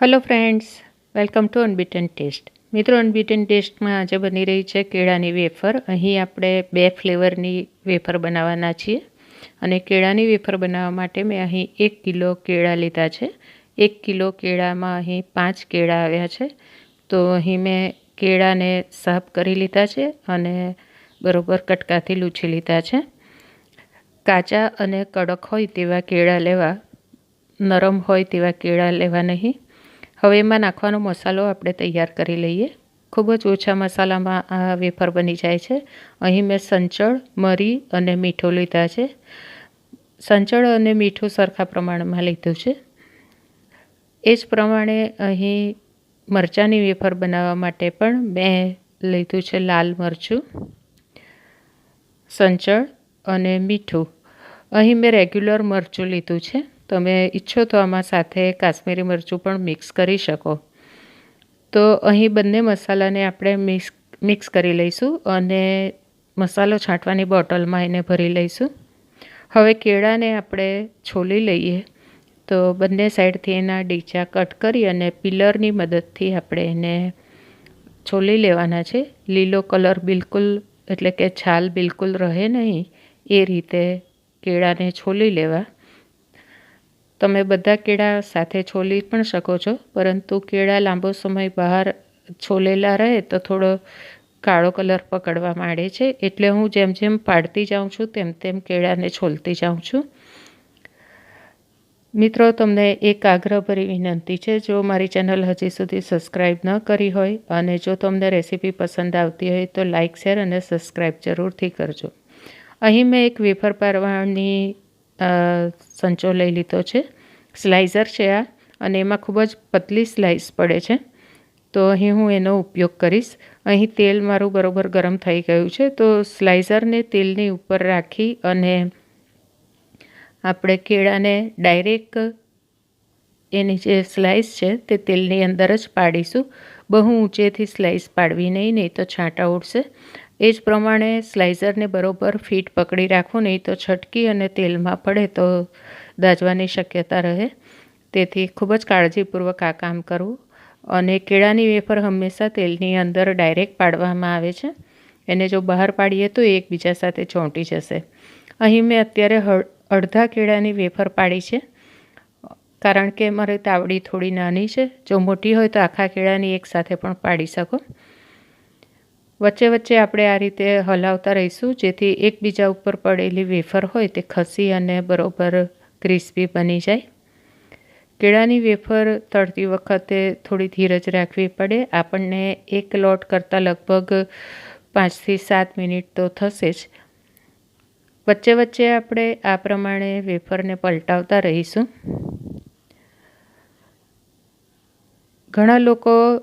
Hello friends welcome to unbeaten taste મિત્રો unbeaten ટેસ્ટમાં આજે બની રહી છે કેળાની વેફર. અહીં આપણે બે ફ્લેવરની વેફર બનાવવાના છીએ અને કેળાની વેફર બનાવવા માટે મેં અહીં એક કિલો કેળા લીધા છે. એક કિલો કેળામાં અહીં પાંચ કેળા આવ્યા છે. તો અહીં મેં કેળાને સાફ કરી લીધા છે અને બરોબર કટકાથી લૂછી લીધા છે. કાચા અને કડક હોય તેવા કેળા લેવા, નરમ હોય તેવા કેળા લેવા નહીં. હવે એમાં નાખવાનો મસાલો આપણે તૈયાર કરી લઈએ. ખૂબ જ ઓછા મસાલામાં આ વેફર બની જાય છે. અહીં મેં સંચળ, મરી અને મીઠું લીધા છે. સંચળ અને મીઠું સરખા પ્રમાણમાં લીધું છે. એ જ પ્રમાણે અહીં મરચાંની વેફર બનાવવા માટે પણ મેં લીધું છે લાલ મરચું, સંચળ અને મીઠું. અહીં મેં રેગ્યુલર મરચું લીધું છે. તમે ઈચ્છો તો આમાં સાથે કાશ્મીરી મરચું પણ મિક્સ કરી શકો. તો અહીં બંને મસાલાને આપણે મિક્સ મિક્સ કરી લઈશું અને મસાલો છાંટવાની બોટલમાં એને ભરી લઈશું. હવે કેળાને આપણે છોલી લઈએ. તો બંને સાઈડથી એના ડીચા કટ કરી અને પિલરની મદદથી આપણે એને છોલી લેવાના છે. લીલો કલર બિલકુલ, એટલે કે છાલ બિલકુલ રહે નહીં એ રીતે કેળાને છોલી લેવા. તમે બધા કેળા સાથે છોલી પણ શકો છો, પરંતુ કેળા લાંબો સમય બહાર છોલેલા રહે તો થોડો કાળો કલર પકડવા માંડે છે. એટલે હું જેમ જેમ પાડતી જાઉં છું, તેમ તેમ કેળાને છોલતી જાઉં છું. મિત્રો, તમને એક આગ્રહભરી વિનંતી છે, જો મારી ચેનલ હજી સુધી સબસ્ક્રાઈબ ન કરી હોય અને જો તમને રેસીપી પસંદ આવતી હોય તો લાઇક, શેર અને સબસ્ક્રાઈબ જરૂરથી કરજો. અહીં મેં એક વેફર પારવાની સંચો લઈ લીધો છે. સ્લાઇઝર છે આ અને એમાં ખૂબ જ પતલી સ્લાઇસ પડે છે. તો અહીં હું એનો ઉપયોગ કરીશ. અહીં તેલ મારું બરોબર ગરમ થઈ ગયું છે. તો સ્લાઇઝરને તેલની ઉપર રાખી અને આપણે કેળાને ડાયરેક્ટ એની જે સ્લાઇસ છે તે તેલની અંદર જ પાડીશું. બહુ ઊંચેથી સ્લાઇસ પાડવી નહીં નહીં તો છાંટા ઉડશે. એ જ પ્રમાણે સ્લાઇઝરને બરોબર ફીટ પકડી રાખવું નહીં તો છટકી અને તેલમાં પડે તો દાજવાની શક્યતા રહે. તેથી ખૂબ જ કાળજીપૂર્વક આ કામ કરવું. અને કેળાની વેફર હંમેશા તેલની અંદર ડાયરેક્ટ પાડવામાં આવે છે. એને જો બહાર પાડીએ તો એકબીજા સાથે ચોંટી જશે. અહીં મેં અત્યારે અડધા કેળાની વેફર પાડી છે. કારણ કે મારી તાવડી થોડી નાની છે. જો મોટી હોય તો આખા કેળાની એકસાથે પણ પાડી શકો. વચ્ચે વચ્ચે આપણે આ રીતે હલાવતા રહીશું, જેથી એકબીજા ઉપર પડેલી વેફર હોય તે ખસી અને બરોબર ક્રિસ્પી બની જાય. કેળાની વેફર તળતી વખતે થોડી ધીરજ રાખવી પડે. આપણને એક લોટ કરતાં લગભગ પાંચથી સાત મિનિટ તો થશે જ. વચ્ચે વચ્ચે આપણે આ પ્રમાણે વેફરને પલટાવતા રહીશું. ઘણા લોકો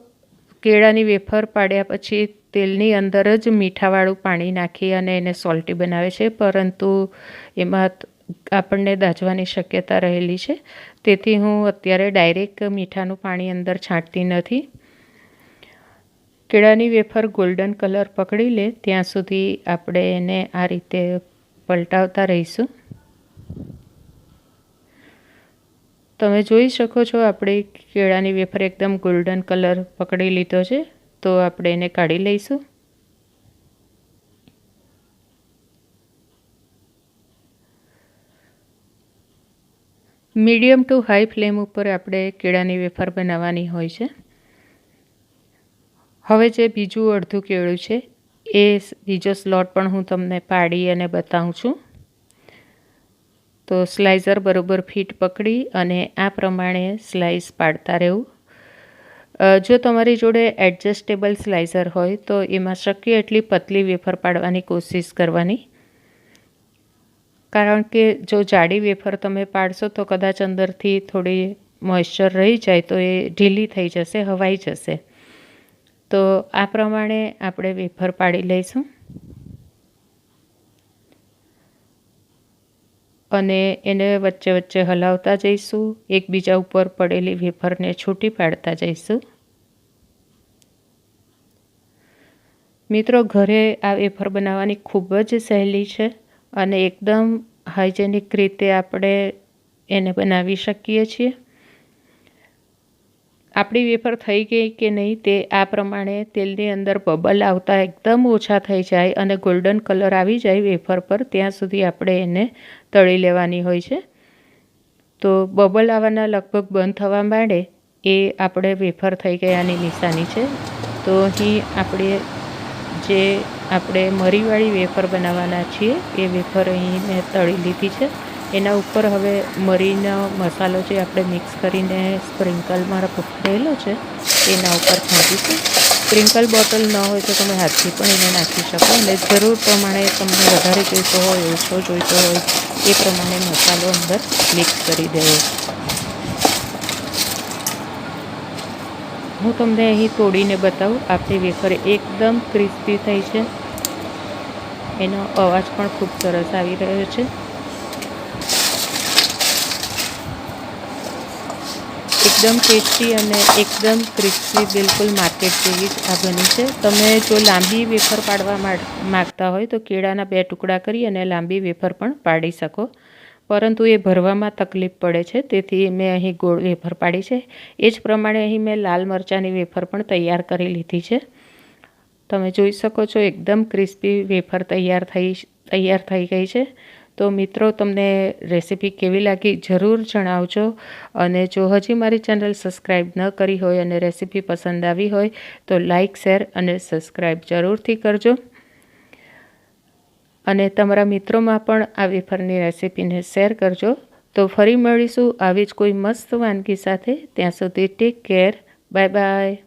કેળાની વેફર પાડ્યા પછી તેલની અંદર જ મીઠાવાળું પાણી નાખી અને એને સોલ્ટી બનાવે છે. પરંતુ એમાં આપણને દાજવાની શક્યતા રહેલી છે. તેથી હું અત્યારે ડાયરેક્ટ મીઠાનું પાણી અંદર છાંટતી નથી. કેળાની વેફર ગોલ્ડન કલર પકડી લે, ત્યાં સુધી આપણે એને આ રીતે પલટાવતા રહીશું. તમે જોઈ શકો છો, આપણે કેળાની વેફર એકદમ ગોલ્ડન કલર પકડી લીધો છે. તો આપણે એને કાઢી લઈશું. મીડિયમ ટુ હાઈ ફ્લેમ ઉપર આપણે કેળાની વેફર બનાવવાની હોય છે. હવે જે બીજું અડધું કેળું છે, એ બીજો સ્લોટ પણ હું તમને પાડી અને બતાવું છું. તો સ્લાઇઝર બરોબર ફીટ પકડી અને આ પ્રમાણે સ્લાઇસ પાડતા રહેવું. જો તમારી જોડે એડજસ્ટેબલ સ્લાઇઝર હોય તો એમાં શક્ય એટલી પતલી વેફર પાડવાની કોશિશ કરવાની. કારણ કે જો જાડી વેફર તમે પાડશો તો કદાચ અંદરથી થોડી મોઇશ્ચર રહી જાય તો એ ઢીલી થઈ જશે, હવાઈ જશે. તો આ પ્રમાણે આપણે વેફર પાડી લઈશું. અને એને વચ્ચે વચ્ચે હલાવતા જઈશું. એકબીજા ઉપર પડેલી વેફરને છૂટી પાડતા જઈશું. મિત્રો, ઘરે આ વેફર બનાવવાની ખૂબ જ સહેલી છે અને એકદમ હાઇજેનિક રીતે આપણે એને બનાવી શકીએ છીએ. આપણી વેફર થઈ ગઈ કે નહીં તે આ પ્રમાણે તેલની અંદર બબલ આવતા એકદમ ઓછા થઈ જાય અને ગોલ્ડન કલર આવી જાય વેફર પર, ત્યાં સુધી આપણે એને તળી લેવાની હોય છે. તો બબલ આવવાના લગભગ બંધ થવા માંડે એ આપણે વેફર થઈ ગયાની નિશાની છે. તો અહીં આપણે જે આપણે મરીવાળી વેફર બનાવવાના છીએ, એ વેફર અહીં મેં તળી લીધી છે. એના ઉપર હવે મરીનો મસાલો જે આપણે મિક્સ કરીને સ્પ્રિંકલમાં પકડેલો છે, એના ઉપર છાંટીશું સ્પ્રિંકલ બોટલ ન હોય તો તમે હાથથી પણ એને નાખી શકો અને જરૂર પ્રમાણે તમને વધારે જોઈતો હોય, ઓછો જોઈતો હોય, એ પ્રમાણે મસાલો અંદર મિક્સ કરી દેવો. હું તમને અહીં તોડીને બતાવું, આપણી વેફર એકદમ ક્રિસ્પી થઈ છે. એનો અવાજ પણ ખૂબ સરસ આવી રહ્યો છે. એકદમ ટેસ્ટી અને એકદમ ક્રિસ્પી બિલકુલ માર્કેટ જેવી જ આ બની છે. તમે જો લાંબી વેફર પાડવા માગતા હોય તો કેળાના બે ટુકડા કરી અને લાંબી વેફર પણ પાડી શકો. પરંતુ એ ભરવામાં તકલીફ પડે છે, તેથી મેં અહીં ગોળ વેફર પાડી છે. એ જ પ્રમાણે અહીં મેં લાલ મરચાંની વેફર પણ તૈયાર કરી લીધી છે. તમે જોઈ શકો છો, એકદમ ક્રિસ્પી વેફર તૈયાર થઈ તૈયાર થઈ ગઈ છે. તો મિત્રો, તમને રેસીપી કેવી લાગી જરૂર જણાવજો. અને જો હજી મારી ચેનલ સબસ્ક્રાઈબ ન કરી હોય અને રેસીપી પસંદ આવી હોય, તો લાઇક, શેર અને સબસ્ક્રાઈબ જરૂરથી કરજો. અને તમારા મિત્રોમાં પણ આ વેફરની રેસીપીને શેર કરજો. તો ફરી મળીશું આવી જ કોઈ મસ્ત વાનગી સાથે. ત્યાં સુધી ટેક કેર. Bye bye.